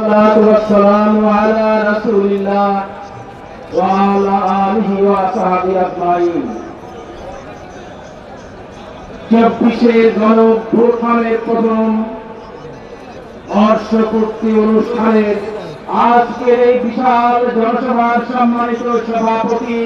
الصلاة والسلام على رسول الله وعلى آله وصحبه أجمعين চব্বিশে গণভ্যুত্থানের প্রথম বর্ষপূর্তি অনুষ্ঠানের আজকের এই বিশাল জনসভার সম্মানিত সভাপতি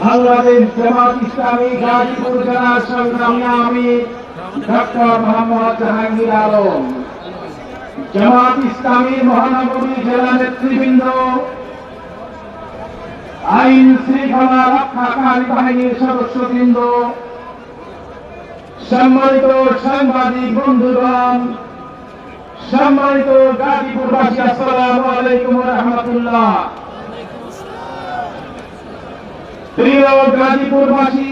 বাংলাদেশ জামাত ইসলামী গাজীপুর জেলার সংগ্রামী আমি ডক্টর মোহাম্মদ জাহাঙ্গীর আলম জামাত ইসলামী মহানগরী জেলা নেতৃবৃন্দ, আইন শৃঙ্খলা রক্ষাকারী বাহিনীর সদস্যবৃন্দ, সম্মানিত সাংবাদিক বন্ধুগণ, সম্মানিত গাজীপুরবাসী আসসালামু আলাইকুম রহমতুল্লাহ। প্রিয় গাজীপুরবাসী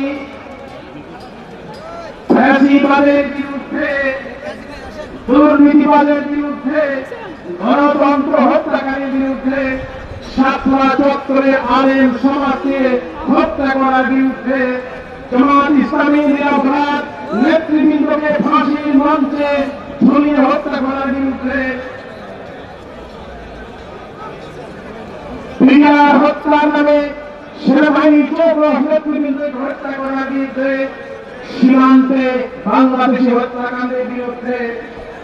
বিরুদ্ধে দুর্নীতিবাদের বিরুদ্ধে, গণতন্ত্র হত্যাকারীর বিরুদ্ধে, সাতলা চত্বরে আলেম সমাজকে হত্যা করার বিরুদ্ধে জামাত ইসলামী নিরাপরাধ নেতৃবৃন্দকে ফাঁসির মঞ্চে ঝুলিয়ে হত্যা করার বিরুদ্ধে হত্যার নামে সেনাবাহিনী চোখ নেতৃবৃন্দকে হত্যা করার বিরুদ্ধে সীমান্তে বাংলাদেশি হত্যাকাণ্ডের বিরুদ্ধে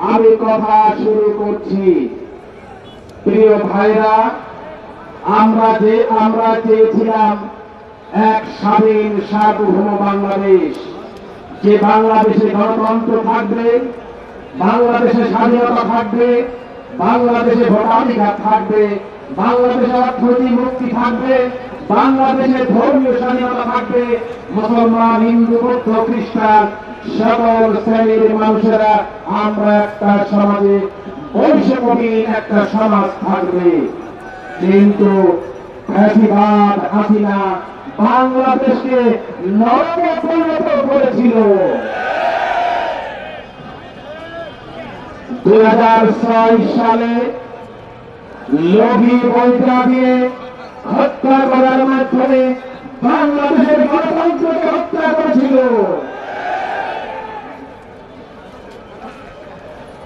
আমি কথা শুরু করছি। প্রিয় ভাইরা, আমরা যে, আমরা চেয়েছিলাম এক স্বাধীন, সার্বভৌম বাংলাদেশ। যে বাংলাদেশে গণতন্ত্র থাকবে, বাংলাদেশে স্বাধীনতা থাকবে, বাংলাদেশে ভোটাধিকার থাকবে, বাংলাদেশে অর্থনৈতিক মুক্তি থাকবে, বাংলাদেশে ধর্মীয় স্বাধীনতা থাকবে, মুসলমান, হিন্দু, বৌদ্ধ, খ্রিস্টান সকল শ্রেণির মানুষেরা আমরা একটা সমাজে বৈষম্যহীন একটা সমাজ থাকবে। কিন্তু ফ্যাসিবাদ, হাসিনা বাংলাদেশকে নরকে পরিণত করেছিল। দুই হাজার ছয় সালে লোভী বইটা দিয়ে হত্যা করার মাধ্যমে বাংলাদেশের গণতন্ত্রকে হত্যা করেছিল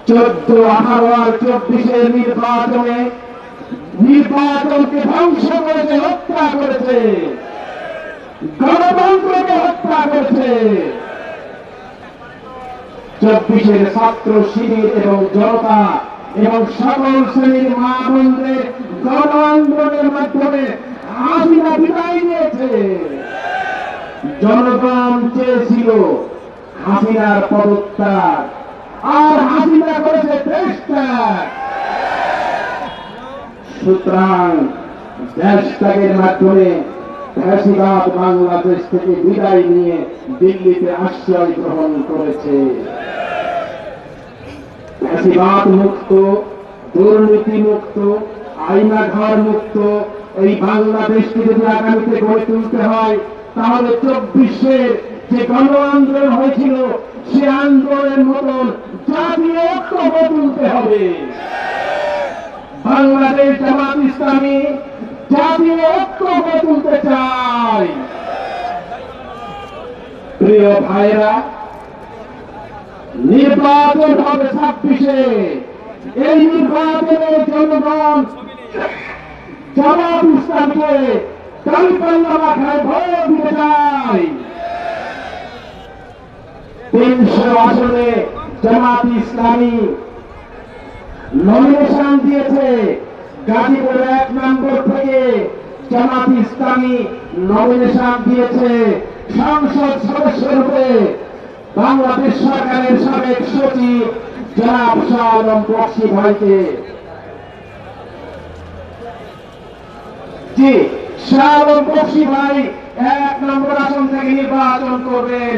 চোদ্দ, আঠারো চব্বিশের নির্বাচনে নির্বাচনকে ধ্বংস করেছে, হত্যা করেছে। গণতন্ত্রকে হত্যা করেছে। চব্বিশের ছাত্র শিবির এবং জনতা এবং সকল শ্রেণির মা বোনদের গণ আন্দোলনের মাধ্যমে হাসিনা বিদায় নিয়েছে। জনগণ চেয়েছিল হাসিনার পদত্যাগ। আর হাসিনা করেছে দেশত্যাগ সুতরাং দেশ ত্যাগের মাধ্যমে ফ্যাসিবাদ বাংলাদেশ থেকে বিদায় নিয়ে দিল্লিতে আশ্রয় গ্রহণ করেছে। ফ্যাসিবাদ মুক্ত দুর্নীতি মুক্ত আইনাঘর মুক্ত এই বাংলাদেশকে যদি আগামীতে গড়ে তুলতে হয়, তাহলে চব্বিশের যে গণ আন্দোলন হয়েছিল, সে আন্দোলনের মতন জাতীয় ঐক্য তুলতে হবে। বাংলাদেশ জামাত ইসলামী জাতীয় ঐক্য তুলতে চাই প্রিয় ভাইরা নির্বাচন হবে ছাব্বিশে। এই নির্বাচনে জনগণ জামাত ইসলামকে কালিপাল্লা মাথায় ভয় দিতে চাই তিনশো আসনে জামাত ইসলামী নমিনেশন দিয়েছে গাজীপুর এক নম্বর থেকে জামাত ইসলামী নমিনেশন দিয়েছে সংসদ সদস্য রূপে বাংলাদেশ সরকারের সাবেক সচিব জনাব শাহ বক্সি ভাইকে। জি শাহ বক্সি ভাই এক নম্বর আসন থেকে নির্বাচন করবেন।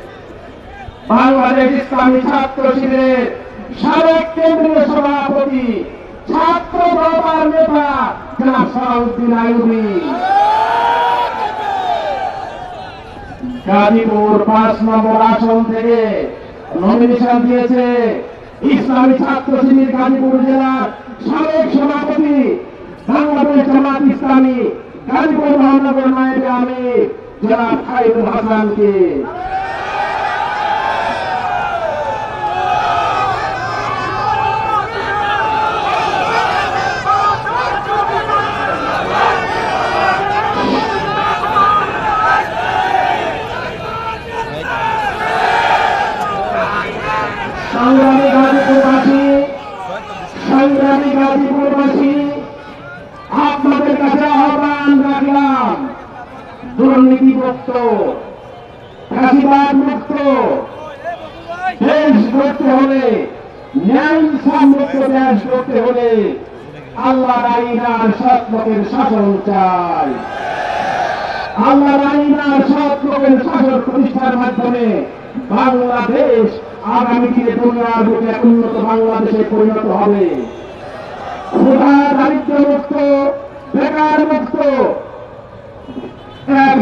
বাংলাদেশ ইসলামী ছাত্র শিবিরের সাবেক কেন্দ্রীয় সভাপতি, ছাত্র দলবার নেতা জনাব সালাউদ্দিন আইয়ুবী গাজীপুর পাঁচ নম্বর আসন থেকে নমিনেশন দিয়েছে ইসলামী ছাত্র শিবির গাজীপুর জেলার সাবেক সভাপতি, বাংলাদেশ জামাত ইসলামী, গাজীপুর মহানগর নায়েবে আমি জনাব খাইরুল হাসানকে। সংগ্রামী আপনাদের কাছে আহ্বান রাখলাম। দুর্নীতি মুক্ত ফাঁসিবাদ মুক্ত দেশ করতে হলে দেশ করতে হলে আল্লাহ আইনার সৎ শাসন চাই। আল্লাহ আইনার সৎ শাসন প্রতিষ্ঠার মাধ্যমে বাংলাদেশ আগামী দিনে দুনিয়ার উন্নত বাংলাদেশে পরিণত হবে। মুক্ত এক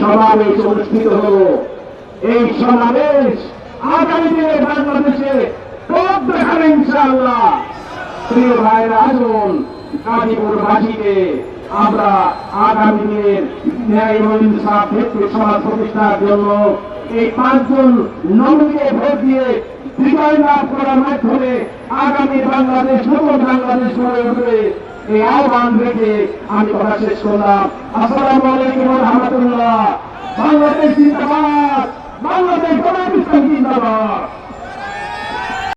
সমাবেশ অনুষ্ঠিত সমাবেশ আগামী বাংলাদেশে পথ দেখাবে ইনশাআল্লাহ। প্রিয় ভাইরা আসুন। গাজীপুরবাসীকে আমরা আগামী দিনের ন্যায় ও ইনসাফ ভিত্তিক সমাজ প্রতিষ্ঠার জন্য এই পাঁচজন নমিকে ভোট দিয়ে বিজয় লাভ করার মাধ্যমে আগামী বাংলাদেশ, নতুন বাংলাদেশ গড়ে উঠবে। এই আহ্বান রেখে আমি কথা শেষ করলাম। আসসালামু আলাইকুম রহমতুল্লাহ। বাংলাদেশ জিন্দাবাদ। বাংলাদেশ গণতন্ত্র জিন্দাবাদ।